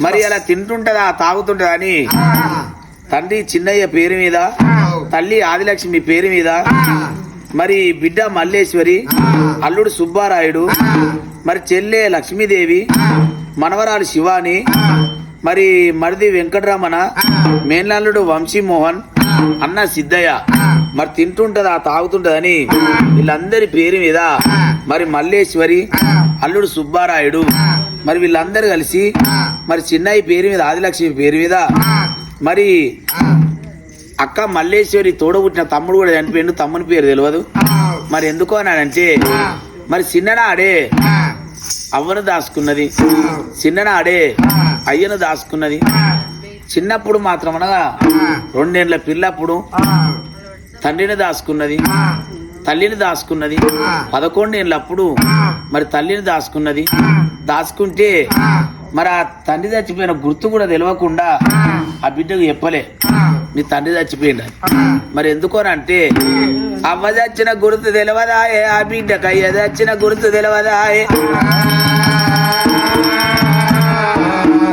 మరి అలా తింటుంటదా తాగుతుంటదా అని? తండ్రి చిన్నయ్య పేరు మీద తల్లి ఆదిలక్ష్మి పేరు మీద మరి బిడ్డ మల్లేశ్వరి అల్లుడు సుబ్బారాయుడు మరి చెల్లె లక్ష్మీదేవి మనవరాలు శివాని మరి మరిది వెంకటరమణ మేనల్లుడు వంశీమోహన్ అన్న సిద్ధయ్య. మరి తింటుంటదా తాగుతుంటదని వీళ్ళందరి పేరు మీద మరి మల్లేశ్వరి అల్లుడు సుబ్బారాయుడు మరి వీళ్ళందరూ కలిసి మరి చిన్నయ్య పేరు మీద ఆదిలక్ష్మి పేరు మీద మరి అక్క మల్లేశ్వరి తోడబుట్టిన తమ్ముడు కూడా చనిపోయిండు. తమ్ముని పేరు తెలియదు? మరి ఎందుకో అన్నాడంటే మరి చిన్ననాడే అవ్వను దాచుకున్నది. చిన్ననాడే అయ్యను దాచుకున్నది. చిన్నప్పుడు మాత్రం అనగా రెండేళ్ళ పిల్లప్పుడు తండ్రిని దాచుకున్నది. తల్లిని దాచుకున్నది. పదకొండేళ్ళప్పుడు మరి తల్లిని దాచుకున్నది. దాచుకుంటే మరి ఆ తండ్రి చచ్చిపోయిన గుర్తు కూడా తెలియకుండా ఆ. బిడ్డకు చెప్పలే. నీ తండ్రి చచ్చిపోయింది మరి ఎందుకోనంటే అవ్వ చచ్చిన గుర్తు తెలియదాయే ఆ బిడ్డకు అయ్య చచ్చిన గుర్తు తెలియదాయే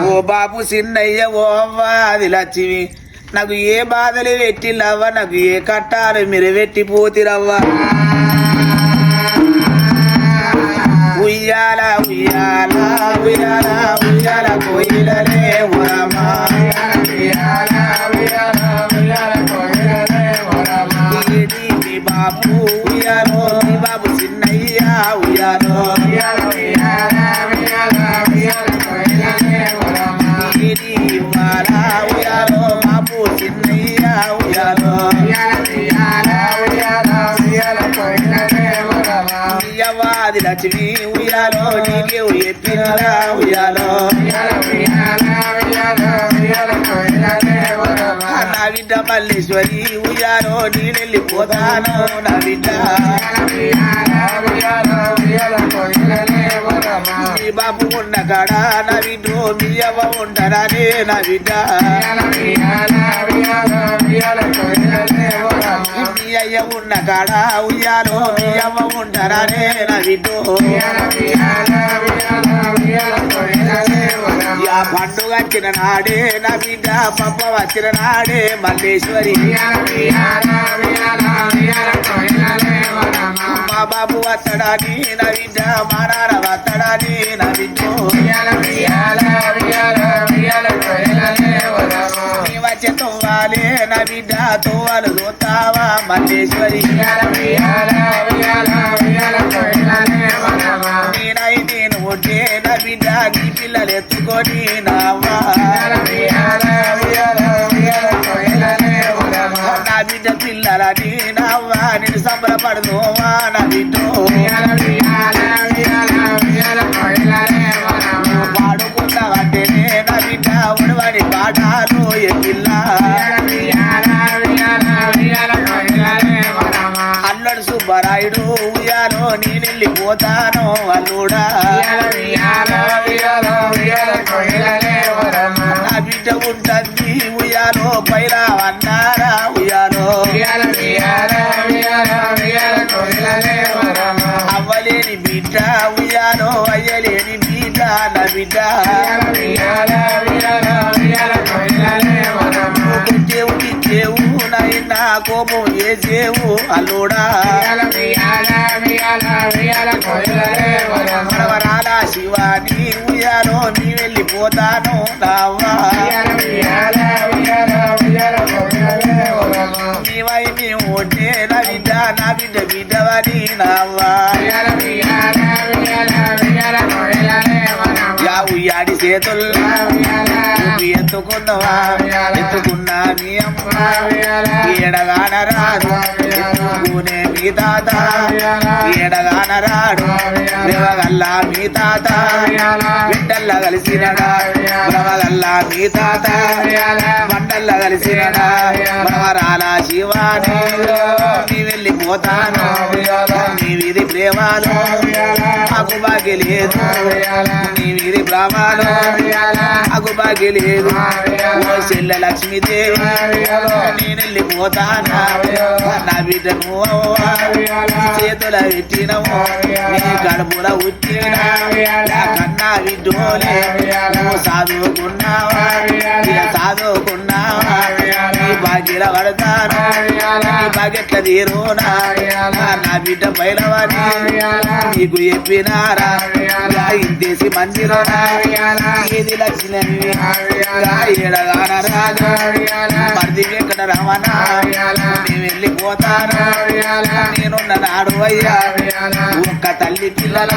ఓ బాబు సిన్నయ్య ఓ అవ్వ అది లచ్చివి నాకు ఏ బాధలు పెట్టిల్లవ్వ నాకు ఏ కట్టాలు మీరు పెట్టిపోతిరవ్వ ఉయ్యాల ఉయ్యాల ఉయ్యాల ఉయ్యాల కోయిలలే ఉరమా ఇది మీ బాబు ఉయ్యాలో లక్ష్మి ఉయ్యాలో నీకే ఎప్పినరా ఉయ్యాలో నా బిడ్డ మల్లేశ్వరి ఉయ్యాలో నేనెళ్ళిపోతాను నా బిడ్డ మీ బాబు ఉన్న కాడ నా బిడ్డ మీ అవ్వ ఉంటారానే నా బిడ్డ అయ్య ఉన్న కాడ ఉయ్యాలో మీ అవ్వ ఉండరానే నా బిడ్డ ఆ పండుగ వచ్చిన నాడే నా బిడ్డ పప్ప వచ్చిన నాడే మల్లేశ్వరి. మా బాబు వత్తడాని నా బిడ్డ మా నాన్న వత్తడాని నా బిడ్డ నీ వచ్చే తోవాలి నా బిడ్డ తోవాలి మల్లేశ్వరి నేనై నేను ఉంటే నా బిడ్డ నీ పిల్లలు ఎత్తుకొని నావా నా బిడ్డ పిల్లలని నవ్వా నేను సంబరపడదువా నా బిడ్డ. సుబ్బరాయుడు ఉయ్యాలో నేను నేనెళ్ళిపోతాను అల్లుడా. నా బిడ్డ ఉంటుంది ఉయ్యాలో పైలా నైనా కోపం చేసేవు అల్లుడా. మనవరాల శివాని ఉయ్యాలో నీ వెళ్ళిపోతాను నావా నీవై మేము ఉంటే నా బిడ్డ నా బిడ్డ బిడ్డవని నావా యా ఉయ్యాడి ఎత్తుకున్నవా? ఎత్తుకున్నా మీ అమ్మ. ఎత్తుకునే మీ తాత. ఏడగాన రాడు. మీ తాత. బిడ్డల్లా కలిసినడా? బ్రవగల్లా మీ తాత. బండల్లా కలిసినడా? బ్రవరాల శివాని నీ వెళ్ళిపోతాను. నీ వీధి ప్రేమాలు. మాకు బాగి లేదు నీ వీధి బ్రాహ్మణు నాకు బాగి లేదు ఓ చెల్లె లక్ష్మీదేవి నేను వెళ్ళిపోతానా నా బిడ్డను చేతుల పెట్టినము నీ కడుపుల ఉట్టిన కన్నా విడ్డోలే నువ్వు సాధువుకున్నావా? ఇక చదువుకున్నావా నీ బాగిల పడతాను నీ బాగెట్ల తీరునా? నా బిడ్డ బయలవని నీకు చెప్పినారా? ఇలా ఇంతేసి మందిరోనా ఏది లక్ష్మి మరిది వెంకట రమణ. నేను వెళ్ళిపోతాను నేనున్న నాడు అయ్యా ఒక్క తల్లి పిల్లల.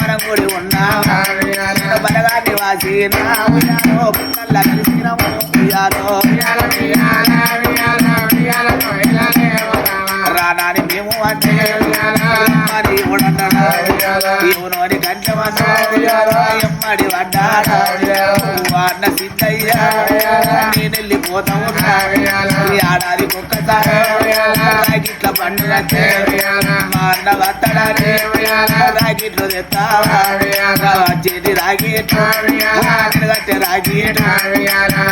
మనం కూడా ఉన్నావా బలగాన్ని వాసినాము పుట్టల్లా ఉన్నా ఈ ఏడాదికి ఒక్కసారి రాగిట్ల పండుగ మా అన్న వత్తడాని రాగిట్లు వచ్చేటి రాగిట్లు కట్టే రాగిట్లు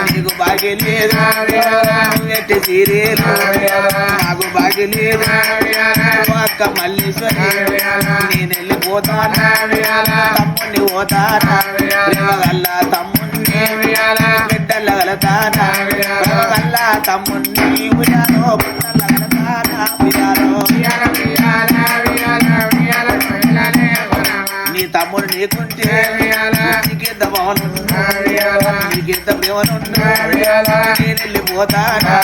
నీకు బాగా లేదు ఎట్టి సీరియలు నాకు బాగా లేదు అక్క మల్లీశ్వరి నేను వెళ్ళిపోతాను? తమ్ముడిని పోతాను తమ్ముడిని బిడ్డల వెళతానా ప్రేమగల్ల తమ్ముడిని ఉయ్యాలో నీ తమ్ముడు నీకుంటే నీకెంత బాగుండు నీకెంత ప్రేమనుండు నేను వెళ్ళిపోతాను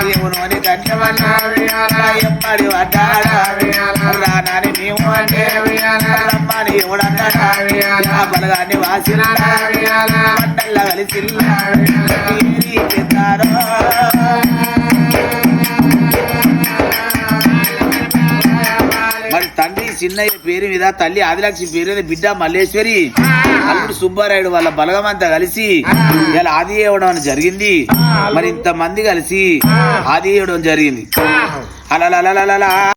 దేవును అని పడ్డాడా రానని మేము అంటే రమ్మని ఎవడన్నాడా బలగాన్ని వాసిన పంటల్లా కలిసి చిన్నయ్య పేరు మీద తల్లి ఆదిలక్ష్మి పేరు మీద బిడ్డ మల్లేశ్వరి. అల్లుడు సుబ్బారాయుడు వాళ్ళ బలగం అంతా కలిసి ఇలా ఆది ఇవ్వడం అని జరిగింది. మరి ఇంత మంది కలిసి ఆది ఇవ్వడం జరిగింది. అలా